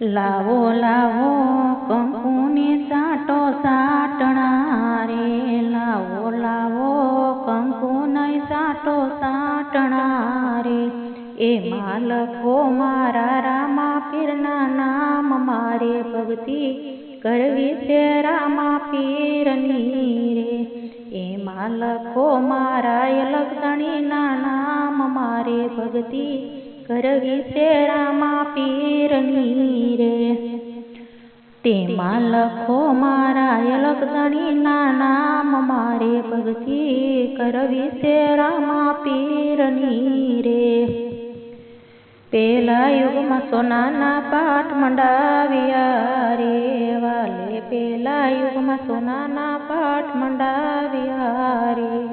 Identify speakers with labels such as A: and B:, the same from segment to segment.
A: લાવો લાવો, કંકુની સાટો સાટણા રે લાવો લાવો, કંકુની સાટો સાટણા રે એમાં લખો મારા રામા પીરના નામ મારે ભક્તિ કરવી છે રામા પીરની રે. એમાં લખો મારા લક્ષણીના નામ મારે ભક્તિ કરવી શેરામાં પીરની રે તેમાં લખો મારા લક્ષણીના નામ મારે ભક્તિ કરવી શેરામાં પીરની રે પેલા યુગમાં સોનાના પાઠ મંડાવ્યા રે. વાલે પેલા યુગમાં સોનાના પાઠ મંડાવ્યા રે.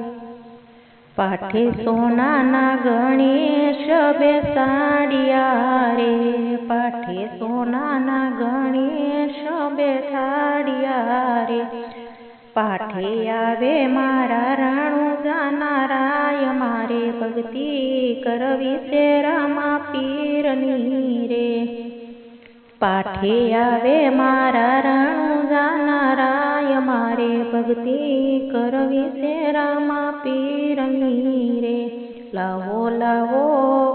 A: પાઠે સોનાના ગણેશ બેસાડિયા રે. પાઠે સોનાના ગણેશ બેસાડિયા રે. પાઠે આવે મારા રાણુ જાનારાય મારે ભક્તિ કરવી છે રામા પાઠે આવે મારા રાણુ જાનારાય મારે ભક્તિ કરવી છે રામા પીરની રે. લાવો લાવો,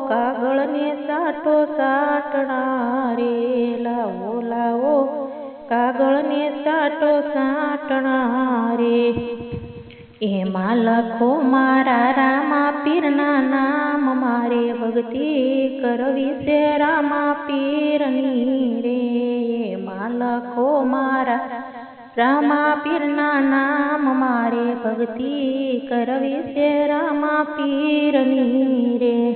A: કાગળને સાટો સાટણા રે. લાવો લાવો, કાગળને સાટો સાટણા રે. એમાં લખો મારા ભક્તિ કરવી છે રામા પીરની રે માલકો મારા. રામા પીરના નામ મારે ભક્તિ કરવી છે રામા પીરની રે.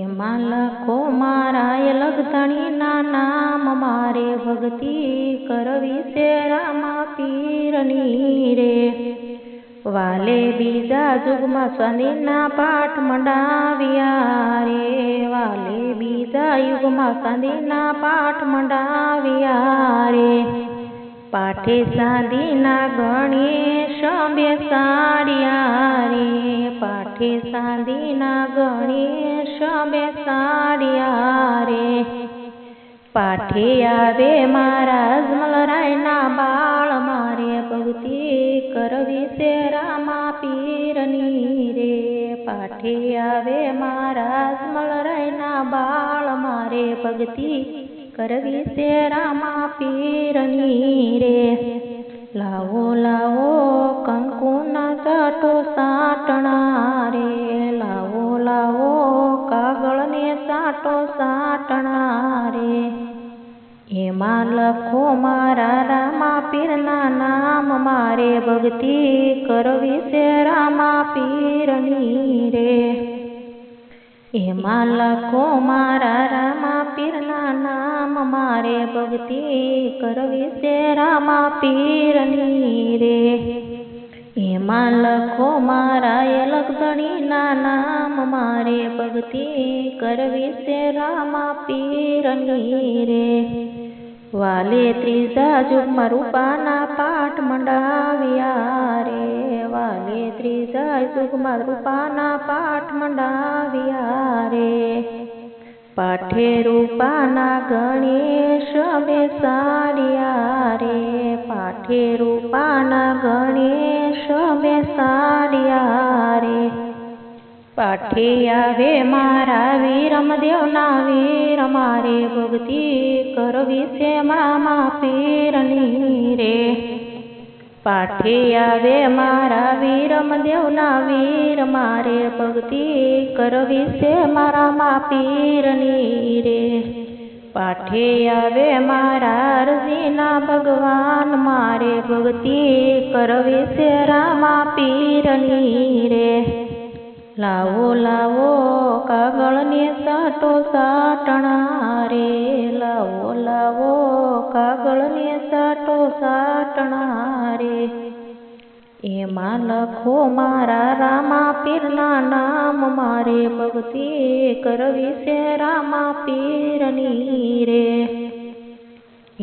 A: એમાં લખો મારા લગધણીના નામ મારે ભક્તિ કરવી છે રામા પીરની રે. વાલે બીજા યુગમાં શનિના પાઠ મંડાવ્યા રે. વાલે બીજા યુગમાં શનિના પાઠ મંડાવ્યા રે. પાઠે સાંધીના ગણેશ બેસાડ્યા રે. પાઠે સાંધીના ગણેશ બેસાડ્યા રે. પાઠે આવે મારા અજમલરાયના પાઠે આવે મારા અજમલરાયના બાળ, મારે ભક્તિ કરવી છે રામા પીરની રે. લાવો લાવો કંકુના સાટો સાટણા રે, લાવો લાવો કાગળને સાટો સાટણા રે. એમાં લખો મારા પીરના નામ મારે ભક્તિ કરવી છે રામા પીરની રે. એમાં લખો મારા રામા પીરના નામ મારે ભક્તિ કરવી છે રામા પીરની રે. એમાં લખો મારા લગધણીના નામ મારે ભક્તિ કરવી છે રામા પીરની રે. વાલે ત્રીજા જુગમાં રૂપાના પાઠ મંડાવ્યા રે. વાલે ત્રીજા જુગમાં રૂપાના પાઠ મંડાવ્યા રે. પાઠે રૂપાના ગણેશ બેસાડ્યા રે. પાઠે રૂપાના પાઠે આવે મારા વીરમદેવના વીર, મારે ભક્તિ કરવી છે મામા પીરની રે. પાઠે આવે મારા વીરમદેવના વીર, મારે ભક્તિ કરવી છે મારા મા પીરની રે. પાઠે આવે મારા અરજીના ભગવાન, મારે ભક્તિ કરવી છે રામા પીરની રે. લાવો લાવો, કાગળને સાટો સાટણા રે લાવો લાવો, કાગળને સાટો સાટણા રે એમાં લખો, મારા રામા પીરના નામ મારે ભક્તિ કરવી છે રામા પીરની રે.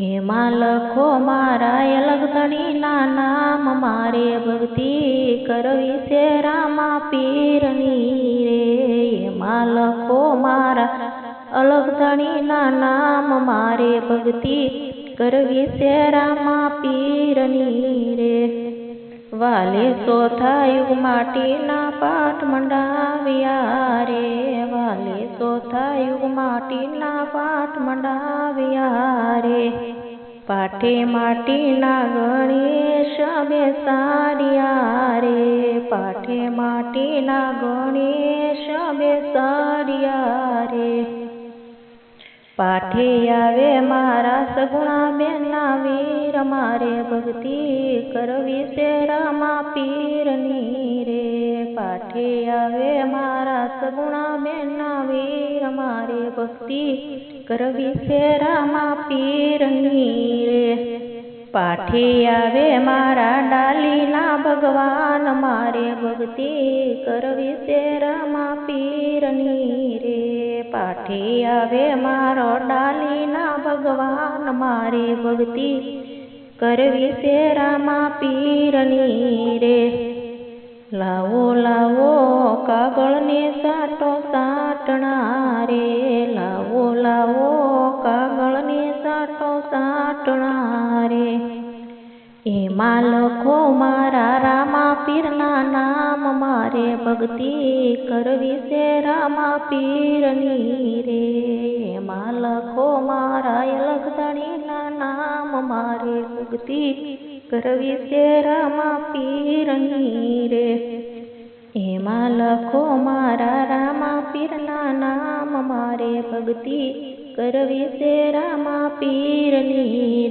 A: એમાં લખો મારા લગધણીના નામ મારે ભક્તિ કરવી છે રામા પીરની રે. એમાં લખો, મારા અલગ ધણીના નામ મારે ભક્તિ કરવી છે રામા પીરની રે. વાલે ચોથા યુગ માટીના પાઠ મંડાવ્યા રે. વાલે ચોથા યુગ માટીના પાઠ મંડાવ્યા રે. પાઠે માટીના ગણેશ બેસાડ્યા રે. પાઠે માટીના ગણેશ બેસાડ્યા રે. પાઠે આવે મારા સગુણા બેના વીર મારે ભક્તિ કરવી છે રામા પીરની રે. પાઠે આવે મારા સગુણા બેના વીર, અમારે ભક્તિ કરવી છે રામા પીરની રે. પાઠે આવે મારા ડાલીના ભગવાન મારે ભક્તિ કરવી છે રામા પીરની રે. પાઠે આવે મારો ડાલીના ભગવાન મારે ભક્તિ કરવી છે રામા પીરની રે. લાવો લાવો, કાગળને સાટો સાટણા રે. લાવો લાવો, કાગળને સાટો સાટણા રે. એમાં ભક્તિ કરવી છે રામા પીરની રે. માં લખો મારા અલગધણીના નામ મારે ભક્તિ કરવી છે રામા પીરની રે. એમાં લખો મારા રામા પીરના નામ મારે ભક્તિ કરવી છે રામા પીરની